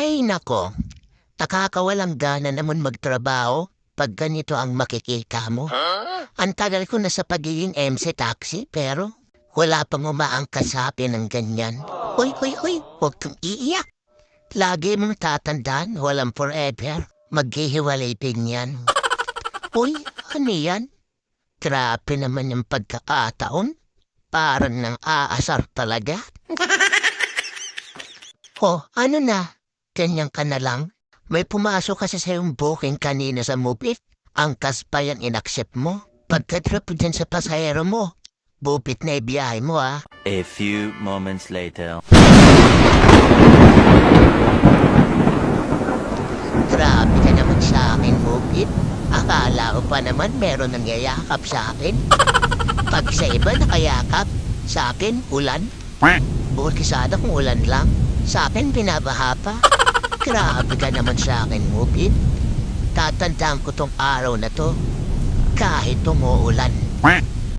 Ay, nako. Nakakawalang gana naman magtrabaho pag ganito ang makikita mo. Ang tagal ko na sa pagiging MC taxi pero wala pang umaangkas sa akin ng ganyan. Hoy, hoy, hoy, huwag kang iiyak. Lagi mong tatandaan, walang forever. Maghihiwalay din yan. Uy, ano yan? Grabe naman yung pagkakataon. Parang nang aasar talaga. oh, ano na? Ganyan ka na lang? May pumasok kasi sa yung booking kanina sa Mupit. Ang pa yan inaccept mo. Pagka-drop dyan sa pasahero mo. Bupit na ibiyahe mo ah. A few moments later. Grabe ka naman sa akin, Mupit. Akala ko pa naman meron nangyayakap sa akin. Pag sa iba nakayakap, sa akin ulan. Buti sana kung ulan lang. Sa akin binabaha pa. Grabe ka naman sa akin, Mupit. Tatandaan ko tong araw na to. Kahit umuulan.